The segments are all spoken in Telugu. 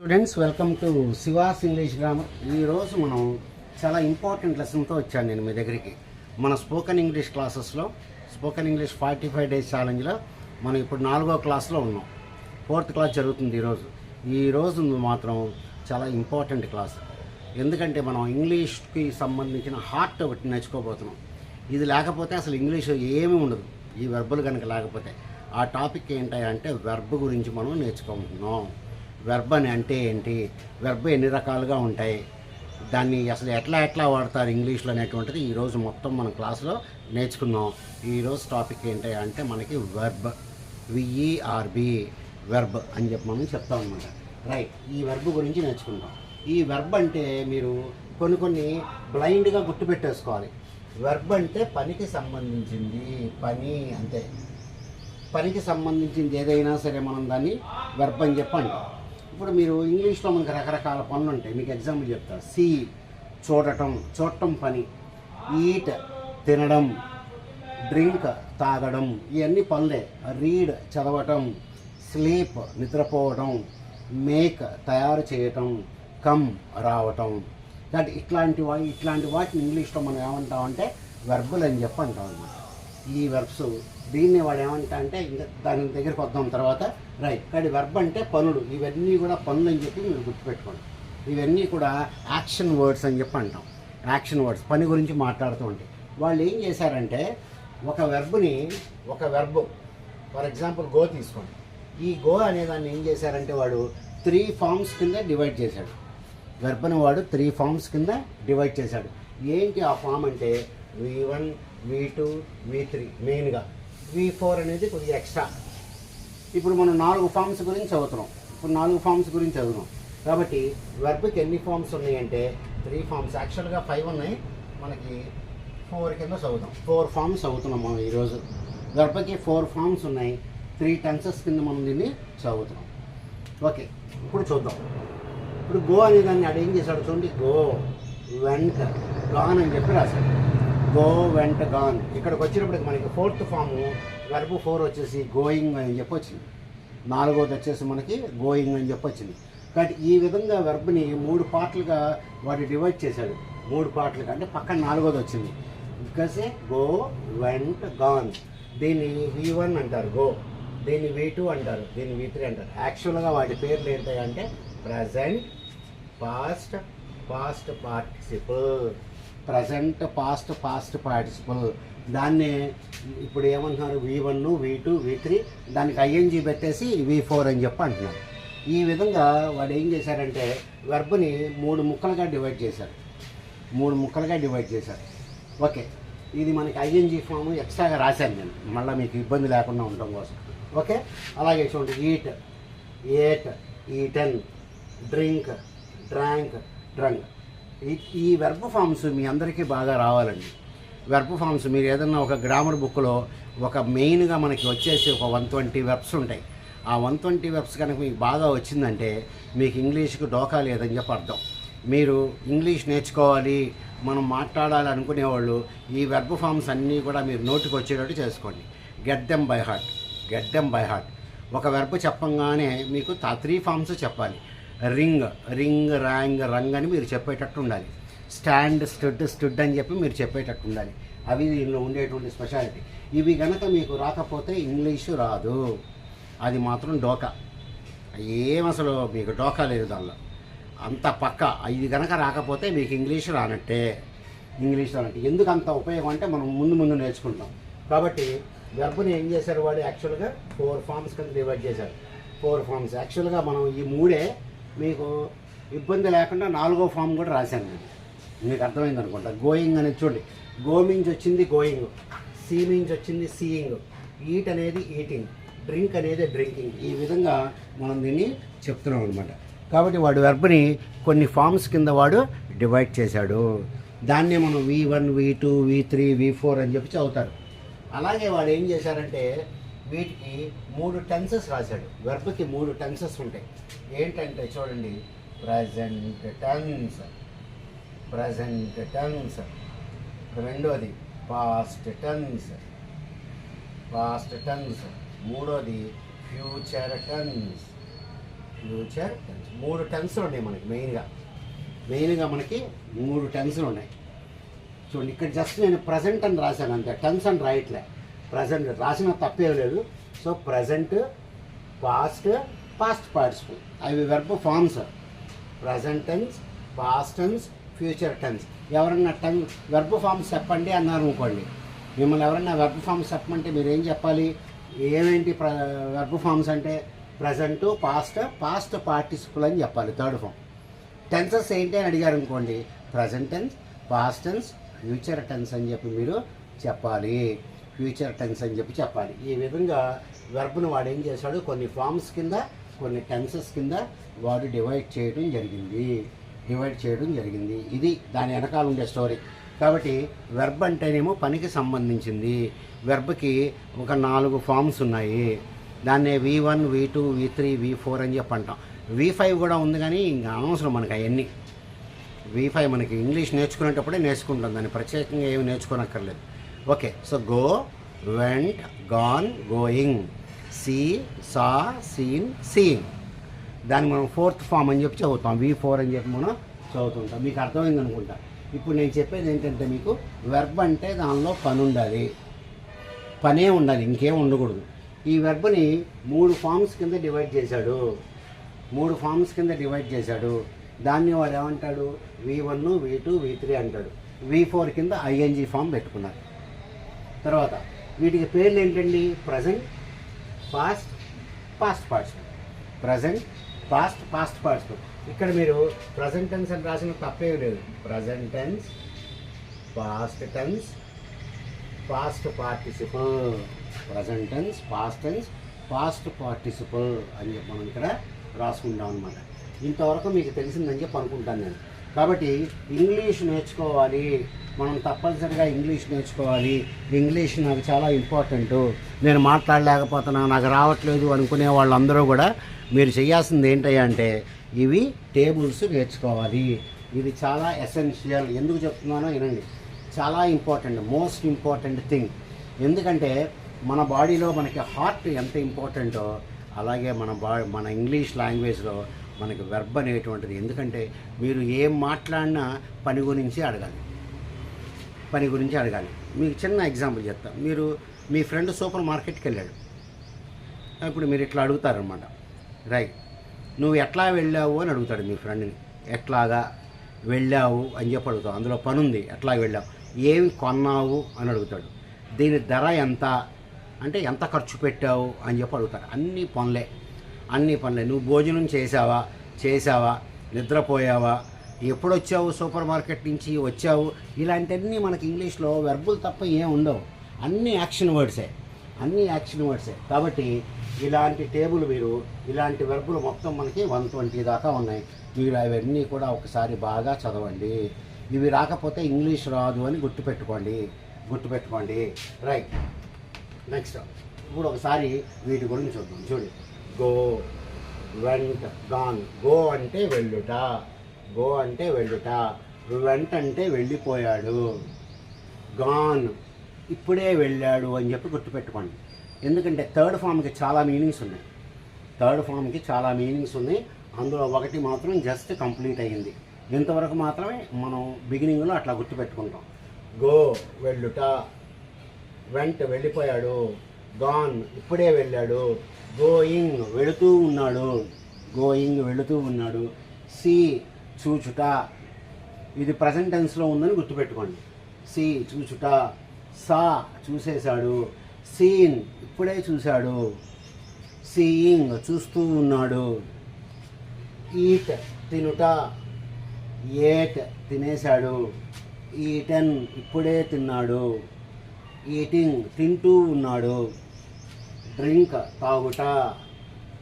Students welcome to Shiva's English grammar ఈరోజు మనం చాలా ఇంపార్టెంట్ లెసన్తో వచ్చాను నేను మీ దగ్గరికి. మన స్పోకెన్ ఇంగ్లీష్ క్లాసెస్లో spoken English forty five days ఛాలెంజ్లో మనం ఇప్పుడు నాలుగో క్లాస్లో ఉన్నాం. ఫోర్త్ క్లాస్ జరుగుతుంది ఈరోజు. ఈ రోజు మాత్రం చాలా ఇంపార్టెంట్ క్లాస్ ఎందుకంటే మనం ఇంగ్లీష్కి సంబంధించిన హార్ట్ ఒకటి నేర్చుకోబోతున్నాం. ఇది లేకపోతే అసలు ఇంగ్లీష్ ఏమీ ఉండదు. ఈ వెర్బులు కనుక లేకపోతే ఆ టాపిక్ ఏంటంటే వెర్బ్ గురించి మనం నేర్చుకుంటున్నాం. వెర్బ్ అని అంటే ఏంటి? వెర్బ్ ఎన్ని రకాలుగా ఉంటాయి? దాన్ని అసలు ఎట్లా ఎట్లా వాడతారు ఇంగ్లీష్లో అనేటువంటిది ఈరోజు మొత్తం మన క్లాస్లో నేర్చుకుందాం ఈరోజు టాపిక్ ఏంటి అంటే మనకి వెర్బ్. విఈఆర్బి వెర్బ్ అని చెప్పి మనం చెప్తాం అనమాట రైట్ ఈ వెర్బ్ గురించి నేర్చుకుందాం. ఈ వెర్బ్ అంటే మీరు కొన్ని కొన్ని బ్లైండ్గా గుర్తుపెట్టేసుకోవాలి వెర్బ్ అంటే పనికి సంబంధించింది పని అంతే. పనికి సంబంధించింది ఏదైనా సరే మనం దాన్ని వెర్బ్ అని చెప్పండి. ఇప్పుడు మీరు ఇంగ్లీష్లో మనకి రకరకాల పనులు ఉంటాయి మీకు ఎగ్జాంపుల్ చెప్తా. సీ చూడటం చూడటం పని. ఈట్ తినడం డ్రింక్ తాగడం ఇవన్నీ పనులే. రీడ్ చదవటం స్లీప్ నిద్రపోవడం మేక్ తయారు చేయటం కమ్ రావటం. అంటే ఇట్లాంటి వా ఇట్లాంటి వాటిని ఇంగ్లీష్లో మనం ఏమంటామంటే వెర్బుల్ అని చెప్పి అంటాం అన్నమాట. ఈ వెర్బ్స్ దీన్ని వాడు ఏమంటా అంటే ఇంకా దాని దగ్గరికి వద్దాం తర్వాత రైట్ కానీ వెర్బ్ అంటే పనులు. ఇవన్నీ కూడా పనులు అని చెప్పి మీరు గుర్తుపెట్టుకోండి. ఇవన్నీ కూడా యాక్షన్ వర్డ్స్ అని చెప్పి అంటాం. యాక్షన్ వర్డ్స్ పని గురించి మాట్లాడుతూ ఉంటాయి వాళ్ళు ఏం చేశారంటే ఒక వెర్బ్ని ఒక వెర్బ్ ఫర్ ఎగ్జాంపుల్ గో తీసుకోండి. ఈ గో అనే దాన్ని ఏం చేశారంటే వాడు త్రీ ఫామ్స్ కింద డివైడ్ చేశాడు. వెర్బ్ని వాడు త్రీ ఫామ్స్ కింద డివైడ్ చేశాడు. ఏంటి ఆ ఫామ్ అంటే V one V two V three మెయిన్గా వి ఫోర్ అనేది కొద్దిగా ఎక్స్ట్రా. ఇప్పుడు మనం నాలుగు ఫామ్స్ గురించి చదువుతున్నాం. ఇప్పుడు నాలుగు ఫామ్స్ గురించి చదువుతున్నాం. కాబట్టి వెర్బ్కి ఎన్ని ఫామ్స్ ఉన్నాయంటే త్రీ ఫామ్స్. యాక్చువల్గా ఫైవ్ ఉన్నాయి. మనకి ఫోర్ కింద చదువుతాం. ఫోర్ ఫామ్స్ చదువుతున్నాం మనం ఈరోజు. వెర్బ్కి ఫోర్ ఫామ్స్ ఉన్నాయి. త్రీ టెన్సెస్ కింద మనం దీన్ని చదువుతున్నాం. ఓకే ఇప్పుడు చూద్దాం. ఇప్పుడు గో అనే దాన్ని అడిగి చేశాడు చూడండి. గో వెంట గాన్ అని చెప్పి రాశాడు. గో వెంట గాన్ ఇక్కడికి వచ్చినప్పటికి మనకి ఫోర్త్ ఫాము వెర్బ్ ఫోర్ వచ్చేసి గోయింగ్ అని చెప్పొచ్చింది. నాలుగోది వచ్చేసి మనకి గోయింగ్ అని చెప్పి వచ్చింది కాబట్టి ఈ విధంగా వెర్బ్ని మూడు పార్ట్లుగా వాడు డివైడ్ చేశాడు. మూడు పార్ట్లుగా అంటే పక్కన నాలుగోది వచ్చింది. బికాసే గో వెంట్ గాన్ దీన్ని వి వన్ అంటారు గో దీన్ని వి టూ అంటారు దీన్ని వి త్రీ అంటారు. యాక్చువల్గా వాటి పేర్లు ఏంటంటే present past past participle present past past participle దాన్ని ఇప్పుడు ఏమంటున్నారు? V one V two V three దానికి ఐఎన్జీ పెట్టేసి వి ఫోర్ అని చెప్పి అంటున్నారు. ఈ విధంగా వాడు ఏం చేశారంటే వెర్బ్ని మూడు ముక్కలుగా డివైడ్ చేశారు. మూడు ముక్కలుగా డివైడ్ చేశారు. ఓకే. ఇది మనకి ఐఎన్జీ ఫామ్ ఎక్స్ట్రాగా రాశాను నేను. మళ్ళీ మీకు ఇబ్బంది లేకుండా ఉండడం కోసం. ఓకే? అలాగే చూడండి. Eat ate eaten drink drank drunk ఈ ఈ వెర్బ్ ఫామ్స్ మీ అందరికీ బాగా రావాలండి. వెర్బ్ ఫామ్స్ మీరు ఏదన్నా ఒక గ్రామర్ బుక్లో ఒక మెయిన్గా మనకి వచ్చేసి ఒక వన్ ట్వంటీ వెబ్స్ ఉంటాయి. ఆ వన్ ట్వంటీ వెబ్స్ కనుక మీకు బాగా వచ్చిందంటే మీకు ఇంగ్లీష్కి డోకా లేదని చెప్పి అర్థం. మీరు ఇంగ్లీష్ నేర్చుకోవాలి మనం మాట్లాడాలి అనుకునేవాళ్ళు ఈ వెర్బ్ ఫామ్స్ అన్నీ కూడా మీరు నోటికి వచ్చేటట్టు చేసుకోండి. Get them by heart get them by heart. ఒక వెర్బ్ చెప్పంగానే మీకు త్రీ ఫామ్స్ చెప్పాలి. రింగ్ రింగ్ ర్యాంగ్ రంగ్ అని మీరు చెప్పేటట్టు ఉండాలి. స్టాండ్ స్టడ్ స్టడ్ అని చెప్పి మీరు చెప్పేటట్టు ఉండాలి. అవి దీనిలో ఉండేటువంటి స్పెషాలిటీ. ఇవి కనుక మీకు రాకపోతే ఇంగ్లీషు రాదు. అది మాత్రం డోకా. ఏం అసలు మీకు డోకా లేదు దానిలో. అంత పక్క. ఇది కనుక రాకపోతే మీకు ఇంగ్లీష్ రానట్టే. ఇంగ్లీష్ రానట్టే. ఎందుకు అంత ఉపయోగం అంటే మనం ముందు ముందు నేర్చుకుంటాం. కాబట్టి వెర్బ్ని ఏం చేశారు వాడు? యాక్చువల్గా ఫోర్ ఫామ్స్ కింద డివైడ్ చేశారు. ఫోర్ ఫామ్స్ యాక్చువల్గా మనం ఈ మూడే మీకు ఇబ్బంది లేకుండా నాలుగో ఫామ్ కూడా రాశాను నేను. మీకు అర్థమైంది అనుకుంటా. గోయింగ్ అనేది చూడండి. గోమింగ్స్ వచ్చింది గోయింగ్ సీమింగ్స్ వచ్చింది సీయింగ్ ఈట్ అనేది ఈటింగ్ డ్రింక్ అనేది డ్రింకింగ్ ఈ విధంగా మనం దీన్ని చెప్తున్నాం అనమాట కాబట్టి వాడు వెర్బ్ని కొన్ని ఫామ్స్ కింద వాడు డివైడ్ చేశాడు. దాన్నే మనం V one V two V three V four అని చెప్పి చదువుతారు. అలాగే వాడు ఏం చేశారంటే వీటికి మూడు టెన్సెస్ రాశాడు. వెర్బ్కి మూడు టెన్సెస్ ఉంటాయి. ఏంటంటే చూడండి. Present tense. Present tense. రెండోది పాస్ట్ టెన్స్. Past tense. మూడోది ఫ్యూచర్ టెన్స్. Future tense. మూడు టెన్స్లు ఉన్నాయి మనకి మెయిన్గా. మెయిన్గా మనకి మూడు టెన్స్లు ఉన్నాయి. చూడండి ఇక్కడ జస్ట్ నేను ప్రజెంట్ అని రాశాను అంతే. టెన్స్ అని రాయట్లే ప్రజెంట్ రాసిన తప్పేం లేదు. So present past past participle అవి verb forms present tense past tense future tense ఎవరన్నా టెన్ వెర్బ్ ఫార్మ్స్ చెప్పండి అన్నారు అనుకోండి. మిమ్మల్ని ఎవరన్నా వెర్బ్ ఫామ్స్ చెప్పమంటే మీరు ఏం చెప్పాలి? ఏమేంటి ప్ర వెర్బ్ ఫార్మ్స్ అంటే? ప్రజెంట్ పాస్ట్ పాస్ట్ పార్టిసిపల్ అని చెప్పాలి థర్డ్ ఫామ్ టెన్సెస్ ఏంటి అని అడిగారు అనుకోండి. Present tense past tense future tense అని చెప్పి మీరు చెప్పాలి. ఫ్యూచర్ టెన్స్ అని చెప్పి చెప్పాలి. ఈ విధంగా వెర్బ్ను వాడు ఏం చేశాడు? కొన్ని ఫామ్స్ కింద కొన్ని టెన్సెస్ కింద వాడు డివైడ్ చేయడం జరిగింది. డివైడ్ చేయడం జరిగింది. ఇది దాని వెనకాల ఉండే స్టోరీ కాబట్టి వెర్బ్ అంటేనేమో పనికి సంబంధించింది. వెర్బ్కి ఒక నాలుగు ఫామ్స్ ఉన్నాయి. దాన్నే V one V two V three V four అని చెప్పి అంటాం. వి ఫైవ్ కూడా ఉంది కానీ ఇంకా అనవసరం మనకి అవన్నీ. వి ఫైవ్ మనకి ఇంగ్లీష్ నేర్చుకునేటప్పుడే నేర్చుకుంటాం. దాన్ని ప్రత్యేకంగా ఏమి నేర్చుకోనక్కర్లేదు. Okay so go went gone going see saw seen seen దాన్ని మనం ఫోర్త్ ఫామ్ అని చెప్పి చదువుతాం. వి ఫోర్ అని చెప్పి మనం చదువుతుంటాం. మీకు అర్థమైంది అనుకుంటా. ఇప్పుడు నేను చెప్పేది ఏంటంటే మీకు వెర్బ్ అంటే దానిలో పని ఉండాలి. పనే ఉండాలి ఇంకేం ఉండకూడదు. ఈ వెర్బ్ని మూడు ఫామ్స్ కింద డివైడ్ చేశాడు. మూడు ఫామ్స్ కింద డివైడ్ చేశాడు. దాన్ని వాడు ఏమంటాడు? V one V two V three అంటాడు. వి ఫోర్ కింద ఐఎన్జి ఫామ్ పెట్టుకున్నారు. తర్వాత వీటికి పేర్లు ఏంటండి present past past parts present past past parts ఇక్కడ మీరు ప్రజెంట్ టెన్స్ అని రాసిన తప్పేం లేదు. Present tense past tense past participle present tense past tense past participle అని చెప్పి మనం ఇక్కడ రాసుకుంటాం అనమాట ఇంతవరకు మీకు తెలిసిందని చెప్పి అనుకుంటాను నేను. కాబట్టి ఇంగ్లీష్ నేర్చుకోవాలి. మనం తప్పనిసరిగా ఇంగ్లీష్ నేర్చుకోవాలి. ఇంగ్లీష్ నాకు చాలా ఇంపార్టెంట్. నేను మాట్లాడలేకపోతున్నా నాకు రావట్లేదు అనుకునే వాళ్ళందరూ కూడా మీరు చేయాల్సింది ఏంటయ్యా అంటే ఇవి టేబుల్స్ నేర్చుకోవాలి. ఇది చాలా ఎసెన్షియల్. ఎందుకు చెప్తున్నానో వినండి. చాలా ఇంపార్టెంట్ మోస్ట్ ఇంపార్టెంట్ థింగ్. ఎందుకంటే మన బాడీలో మనకి హార్ట్ ఎంత ఇంపార్టెంటో అలాగే మన బా మన ఇంగ్లీష్ లాంగ్వేజ్లో మనకి వెర్బ్ అనేటువంటిది. ఎందుకంటే మీరు ఏం మాట్లాడినా పని గురించి అడగాలి. పని గురించి అడగాలి. మీకు చిన్న ఎగ్జాంపుల్ చెప్తా. మీరు మీ ఫ్రెండ్ సూపర్ మార్కెట్కి వెళ్ళాడు. ఇప్పుడు మీరు ఇట్లా అడుగుతారనమాట రైట్ నువ్వు ఎట్లా వెళ్ళావు? అని అడుగుతాడు మీ ఫ్రెండ్ని ఎట్లాగా వెళ్ళావు? అని చెప్పి అడుగుతావు అందులో పని ఉంది ఎట్లా వెళ్ళావు? ఏమి కొన్నావు? అని అడుగుతాడు. దీని ధర ఎంత? అంటే ఎంత ఖర్చు పెట్టావు? అని చెప్పి అడుగుతాడు. అన్ని పనులే. అన్ని పనులు. నువ్వు భోజనం చేసావా చేసావా నిద్రపోయావా? ఎప్పుడు వచ్చావు సూపర్ మార్కెట్ నుంచి? వచ్చావు? ఇలాంటివన్నీ మనకి ఇంగ్లీష్లో వెర్బులు తప్ప ఏం ఉండవు. అన్ని యాక్షన్ వర్డ్సే. అన్ని యాక్షన్ వర్డ్సే. కాబట్టి ఇలాంటి టేబుల్ మీరు ఇలాంటి వెర్బులు మొత్తం మనకి వన్ ట్వంటీ దాకా ఉన్నాయి. మీరు అవన్నీ కూడా ఒకసారి బాగా చదవండి. ఇవి రాకపోతే ఇంగ్లీష్ రాదు అని గుర్తుపెట్టుకోండి. గుర్తుపెట్టుకోండి. రైట్. నెక్స్ట్. ఇప్పుడు ఒకసారి వీటి గురించి చూద్దాం. చూడండి గో వెంట్ గాన్. గో అంటే వెళ్ళుట. గో అంటే వెళ్ళుట. వెంట అంటే వెళ్ళిపోయాడు. గాన్ ఇప్పుడే వెళ్ళాడు అని చెప్పి గుర్తుపెట్టుకోండి. ఎందుకంటే థర్డ్ ఫామ్కి చాలా మీనింగ్స్ ఉన్నాయి. థర్డ్ ఫామ్కి చాలా మీనింగ్స్ ఉన్నాయి. అందులో ఒకటి మాత్రం జస్ట్ కంప్లీట్ అయ్యింది. ఇంతవరకు మాత్రమే మనం బిగినింగ్లో అట్లా గుర్తుపెట్టుకుంటాం. గో వెళ్ళుట. వెంట వెళ్ళిపోయాడు. గాన్ ఇప్పుడే వెళ్ళాడు. గోయింగ్ వెళుతూ ఉన్నాడు. గోయింగ్ వెళుతూ ఉన్నాడు. సి చూచుట. ఇది ప్రజెంట్ టెన్స్లో ఉందని గుర్తుపెట్టుకోండి. సి చూచుట. సా చూసేశాడు. సీన్ ఇప్పుడే చూశాడు. సీయింగ్ చూస్తూ ఉన్నాడు. ఈట్ తినుట. ఏట్ తినేశాడు. ఈటన్ ఇప్పుడే తిన్నాడు. ఈటింగ్ తింటూ ఉన్నాడు. డ్రింక్ తాగుట.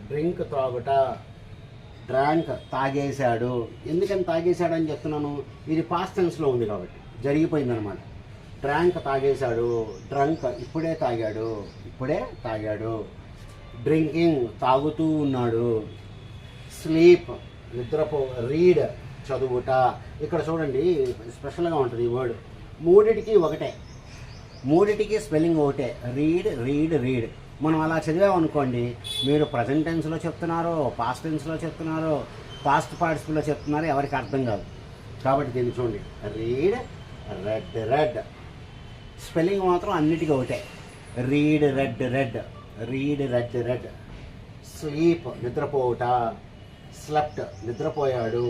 డ్రింక్ తాగుట. డ్రాంక్ తాగేశాడు. ఎందుకని తాగేశాడు అని చెప్తున్నాను? ఇది పాస్టెన్స్లో ఉంది కాబట్టి. జరిగిపోయిందనమాట డ్రాంక్ తాగేశాడు. డ్రంక్ ఇప్పుడే తాగాడు. ఇప్పుడే తాగాడు. డ్రింకింగ్ తాగుతూ ఉన్నాడు. స్లీప్ నిద్రపో రీడ్ చదువుట. ఇక్కడ చూడండి స్పెషల్గా ఉంటుంది ఈ వర్డ్ మూడిటికి ఒకటే. మూడిటికి స్పెల్లింగ్ ఒకటే. Read read read. మనం అలా చదివామనుకోండి మీరు ప్రజెంట్ టెన్స్లో చెప్తున్నారో పాస్ట్ టెన్స్లో చెప్తున్నారో పాస్ట్ పార్టిసిపుల్లో చెప్తున్నారో ఎవరికి అర్థం కాదు. కాబట్టి దీన్ని చూడండి. రీడ్ రెడ్ రెడ్ స్పెల్లింగ్ మాత్రం అన్నిటికీ ఒకటే. Read read read read read read sleep నిద్రపోవుట. Slept నిద్రపోయాడు.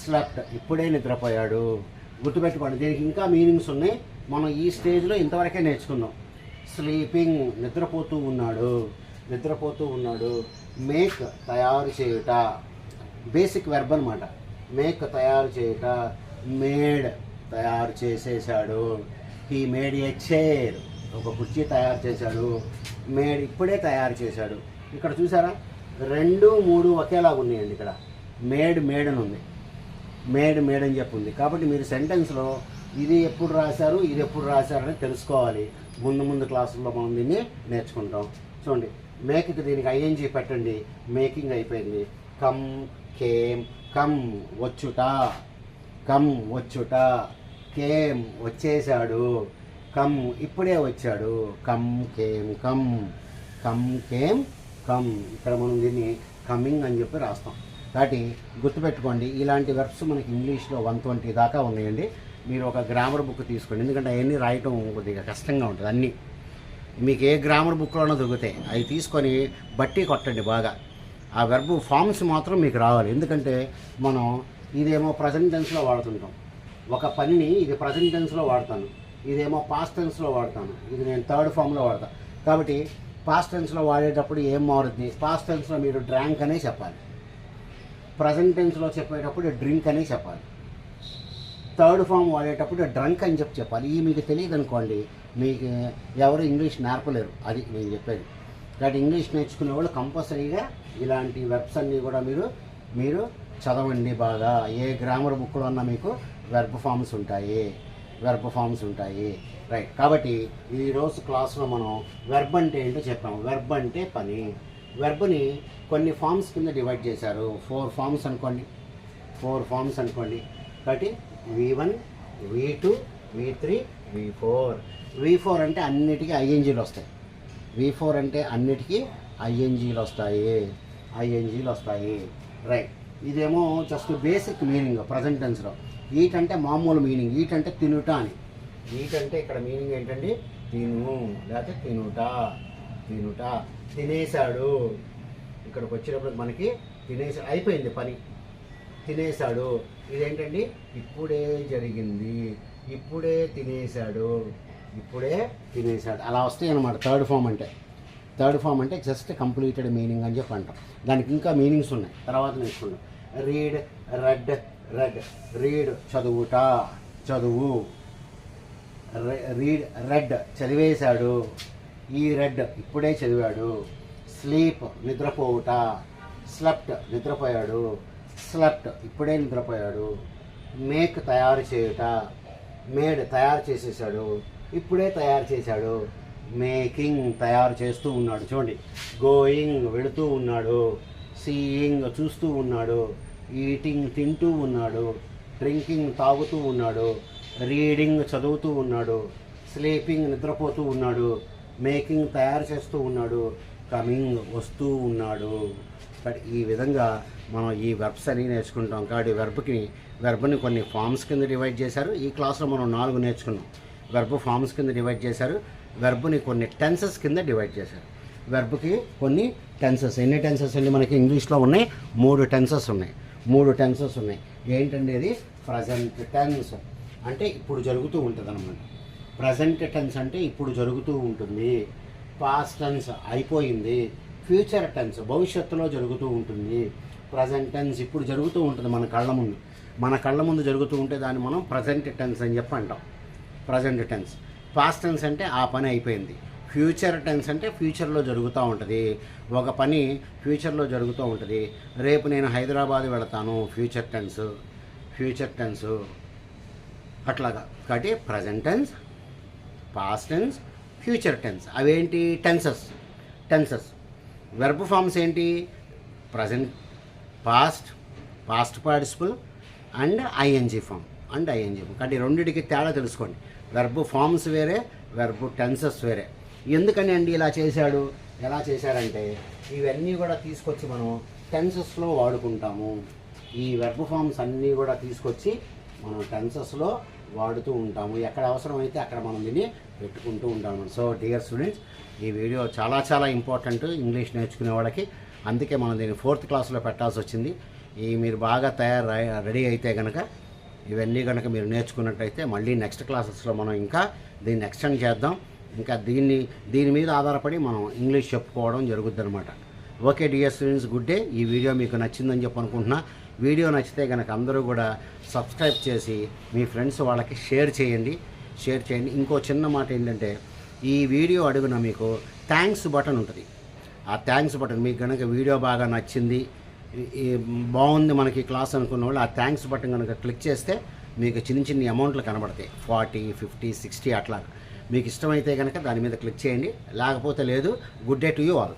స్లెప్ట్ ఇప్పుడే నిద్రపోయాడు. గుర్తుపెట్టుకోండి దీనికి ఇంకా మీనింగ్స్ ఉన్నాయి. మనం ఈ స్టేజ్లో ఇంతవరకే నేర్చుకుందాం స్లీపింగ్ నిద్రపోతూ ఉన్నాడు. నిద్రపోతూ ఉన్నాడు. మేక్ తయారు చేయుట. బేసిక్ వెర్బ్ అనమాట మేక్ తయారు చేయుట. మేడ్ తయారు చేసేసాడు ఈ మేడ్ ఏ చైర్. ఒక కుర్చీ తయారు చేశాడు. మేడ్ ఇప్పుడే తయారు చేశాడు. ఇక్కడ చూసారా? రెండు మూడు ఒకేలాగా ఉన్నాయండి ఇక్కడ. మేడ్ మేడ్ అని ఉంది. మేడ్ మేడ్ అని చెప్పి ఉంది. కాబట్టి మీరు సెంటెన్స్లో ఇది ఎప్పుడు రాశారు ఇది ఎప్పుడు రాశారు అని తెలుసుకోవాలి. ముందు ముందు క్లాసుల్లో మనం దీన్ని నేర్చుకుంటాం. చూడండి మేక్కి దీనికి ఐఎన్జీ పెట్టండి. మేకింగ్ అయిపోయింది. కమ్ కేమ్ కమ్ వచ్చుట. కమ్ వచ్చుట. కేమ్ వచ్చేసాడు కమ్ ఇప్పుడే వచ్చాడు. Come came come. Come came come. ఇక్కడ మనం దీన్ని కమింగ్ అని చెప్పి రాస్తాం. కాబట్టి గుర్తుపెట్టుకోండి ఇలాంటి వెర్బ్స్ మనకి ఇంగ్లీష్లో వన్ ట్వంటీ దాకా ఉన్నాయండి. మీరు ఒక గ్రామర్ బుక్ తీసుకోండి. ఎందుకంటే అవన్నీ రాయటం కొద్దిగా కష్టంగా ఉంటుంది అన్నీ. మీకు ఏ గ్రామర్ బుక్లోనో దొరుకుతాయి. అవి తీసుకొని బట్టి కొట్టండి బాగా. ఆ వెర్బ్ ఫామ్స్ మాత్రం మీకు రావాలి. ఎందుకంటే మనం ఇదేమో ప్రజెంట్ టెన్స్లో వాడుతుంటాం. ఒక పనిని ఇది ప్రజెంట్ టెన్స్లో వాడతాను. ఇదేమో పాస్ట్ టెన్స్లో వాడతాను. ఇది నేను థర్డ్ ఫామ్లో వాడతాను కాబట్టి పాస్ట్ టెన్స్లో వాడేటప్పుడు ఏం మారుద్ది? పాస్ట్ టెన్స్లో మీరు డ్రాంక్ అనే చెప్పాలి. ప్రజెంట్ టెన్స్లో చెప్పేటప్పుడు డ్రింక్ అనే చెప్పాలి. థర్డ్ ఫామ్ వాడేటప్పుడు డ్రంక్ అని చెప్పి చెప్పాలి. ఈ మీకు తెలియదు అనుకోండి మీకు ఎవరు ఇంగ్లీష్ నేర్పలేరు. అది నేను చెప్పేది. కాబట్టి ఇంగ్లీష్ నేర్చుకునే వాళ్ళు కంపల్సరీగా ఇలాంటి వెబ్స్ అన్నీ కూడా మీరు మీరు చదవండి బాగా. ఏ గ్రామర్ బుక్లో అన్నా మీకు వెర్బ్ ఫామ్స్ ఉంటాయి. వెర్బ్ ఫామ్స్ ఉంటాయి. రైట్. కాబట్టి ఈరోజు క్లాస్లో మనం వెర్బ్ అంటే ఏంటో చెప్పాము. వెర్బ్ అంటే పని. వెర్బ్ని కొన్ని ఫామ్స్ కింద డివైడ్ చేశారు. ఫోర్ ఫామ్స్ అనుకోండి. ఫోర్ ఫామ్స్ అనుకోండి. కాబట్టి V one V two V three V four V four అంటే అన్నిటికీ ఐఎన్జీలు వస్తాయి. వి ఫోర్ అంటే అన్నిటికీ ఐఎన్జీలు వస్తాయి. ఐఎన్జీలు వస్తాయి. రైట్ ఇదేమో జస్ట్ బేసిక్ మీనింగ్ ప్రజెంట్ టెన్స్లో ఈట్ అంటే మామూలు మీనింగ్ ఈట్ అంటే తినుట అని. ఈట్ అంటే ఇక్కడ మీనింగ్ ఏంటండి? తిను లేకపోతే తినుట తినుట. తినేశాడు. ఇక్కడికి వచ్చినప్పుడు మనకి తినేసి అయిపోయింది పని. తినేశాడు. ఇదేంటండి? ఇప్పుడే జరిగింది. ఇప్పుడే తినేశాడు. ఇప్పుడే తినేశాడు. అలా వస్తాయి అనమాట థర్డ్ ఫామ్ అంటే. థర్డ్ ఫామ్ అంటే జస్ట్ కంప్లీటెడ్ మీనింగ్ అని చెప్పి అంటాం. దానికి ఇంకా మీనింగ్స్ ఉన్నాయి. తర్వాత నేర్చుకున్నాం రీడ్ రెడ్ రెడ్. రీడ్ చదువుట. చదువు. Read read. చదివేశాడు. ఈ రెడ్ ఇప్పుడే చదివాడు. స్లీప్ నిద్రపోవుట. స్లెప్ట్ నిద్రపోయాడు. స్లెప్ట్ ఇప్పుడే నిద్రపోయాడు. మేక్ తయారు చేయుట మేడ్ తయారు చేసేసాడు ఇప్పుడే తయారు చేశాడు. మేకింగ్ తయారు చేస్తూ ఉన్నాడు. చూడండి. గోయింగ్ వెళుతూ ఉన్నాడు. సీయింగ్ చూస్తూ ఉన్నాడు. ఈటింగ్ తింటూ ఉన్నాడు. డ్రింకింగ్ తాగుతూ ఉన్నాడు. రీడింగ్ చదువుతూ ఉన్నాడు. స్లీపింగ్ నిద్రపోతూ ఉన్నాడు. మేకింగ్ తయారు చేస్తూ ఉన్నాడు. కమింగ్ వస్తూ ఉన్నాడు. బట్ ఈ విధంగా మనం ఈ వెర్బ్స్ అని నేర్చుకుంటాం. కాబట్టి వెర్బ్కి వెర్బ్ని కొన్ని ఫామ్స్ కింద డివైడ్ చేశారు. ఈ క్లాస్లో మనం నాలుగు నేర్చుకున్నాం. వెర్బ్ ఫామ్స్ కింద డివైడ్ చేశారు. వెర్బ్ని కొన్ని టెన్సెస్ కింద డివైడ్ చేశారు. వెర్బ్కి కొన్ని టెన్సెస్ ఎన్ని టెన్సెస్ అండి మనకి ఇంగ్లీష్లో ఉన్నాయి? మూడు టెన్సెస్ ఉన్నాయి. మూడు టెన్సెస్ ఉన్నాయి. ఏంటండి అది ప్రజెంట్ టెన్స్ అంటే ఇప్పుడు జరుగుతూ ఉంటుంది అనమాట ప్రజెంట్ టెన్స్ అంటే ఇప్పుడు జరుగుతూ ఉంటుంది. పాస్ట్ టెన్స్ అయిపోయింది. ఫ్యూచర్ టెన్స్ భవిష్యత్తులో జరుగుతూ ఉంటుంది. ప్రజెంట్ టెన్స్ ఇప్పుడు జరుగుతూ ఉంటుంది మన కళ్ళ ముందు. మన కళ్ళ ముందు జరుగుతూ ఉంటే దాన్ని మనం ప్రజెంట్ టెన్స్ అని చెప్పి అంటాం. ప్రజెంట్ టెన్స్ పాస్ట్ టెన్స్ అంటే ఆ పని అయిపోయింది. ఫ్యూచర్ టెన్స్ అంటే ఫ్యూచర్లో జరుగుతూ ఉంటుంది. ఒక పని ఫ్యూచర్లో జరుగుతూ ఉంటుంది. రేపు నేను హైదరాబాద్ వెళతాను. ఫ్యూచర్ టెన్స్ ఫ్యూచర్ టెన్స్ అట్లాగా. కాబట్టి present tense past tense future tense అవేంటి? టెన్సెస్ టెన్సెస్ వెర్బ్ ఫామ్స్ ఏంటి? Present past past participle and ING form and ING form కాబట్టి రెండింటికి తేడా తెలుసుకోండి. వెర్బ్ ఫామ్స్ వేరే వెర్బ్ టెన్సెస్ వేరే. ఎందుకని అండి ఇలా చేశాడు? ఎలా చేశాడంటే ఇవన్నీ కూడా తీసుకొచ్చి మనం టెన్సెస్లో వాడుకుంటాము. ఈ వెర్బ్ ఫామ్స్ అన్నీ కూడా తీసుకొచ్చి మనం టెన్సెస్లో వాడుతూ ఉంటాము. ఎక్కడ అవసరమైతే అక్కడ మనం దీన్ని పెట్టుకుంటూ ఉంటాము సో డియర్ స్టూడెంట్స్ ఈ వీడియో చాలా చాలా ఇంపార్టెంట్ ఇంగ్లీష్ నేర్చుకునే వాళ్ళకి. అందుకే మనం దీన్ని ఫోర్త్ క్లాస్లో పెట్టాల్సి వచ్చింది. ఈ మీరు బాగా తయారు రెడీ అయితే కనుక ఇవన్నీ కనుక మీరు నేర్చుకున్నట్టయితే మళ్ళీ నెక్స్ట్ క్లాసెస్లో మనం ఇంకా దీన్ని ఎక్స్టెండ్ చేద్దాం. ఇంకా దీన్ని దీని మీద ఆధారపడి మనం ఇంగ్లీష్ చెప్పుకోవడం జరుగుద్ది అనమాట okay dear students good day. ఈ వీడియో మీకు నచ్చిందని చెప్పి అనుకుంటున్నా వీడియో నచ్చితే కనుక అందరూ కూడా సబ్స్క్రైబ్ చేసి మీ ఫ్రెండ్స్ వాళ్ళకి షేర్ చేయండి. షేర్ చేయండి. ఇంకో చిన్న మాట ఏంటంటే ఈ వీడియో అడుగున మీకు థ్యాంక్స్ బటన్ ఉంటుంది. ఆ థ్యాంక్స్ బటన్ మీకు కనుక వీడియో బాగా నచ్చింది ఈ- బాగుంది మనకి క్లాస్ అనుకున్న వాళ్ళు ఆ థ్యాంక్స్ బటన్ కనుక క్లిక్ చేస్తే మీకు చిన్న చిన్న అమౌంట్లు కనబడతాయి. ఫార్టీ ఫిఫ్టీ సిక్స్టీ అట్లా. మీకు ఇష్టమైతే కనుక దాని మీద క్లిక్ చేయండి. లేకపోతే లేదు good day to you all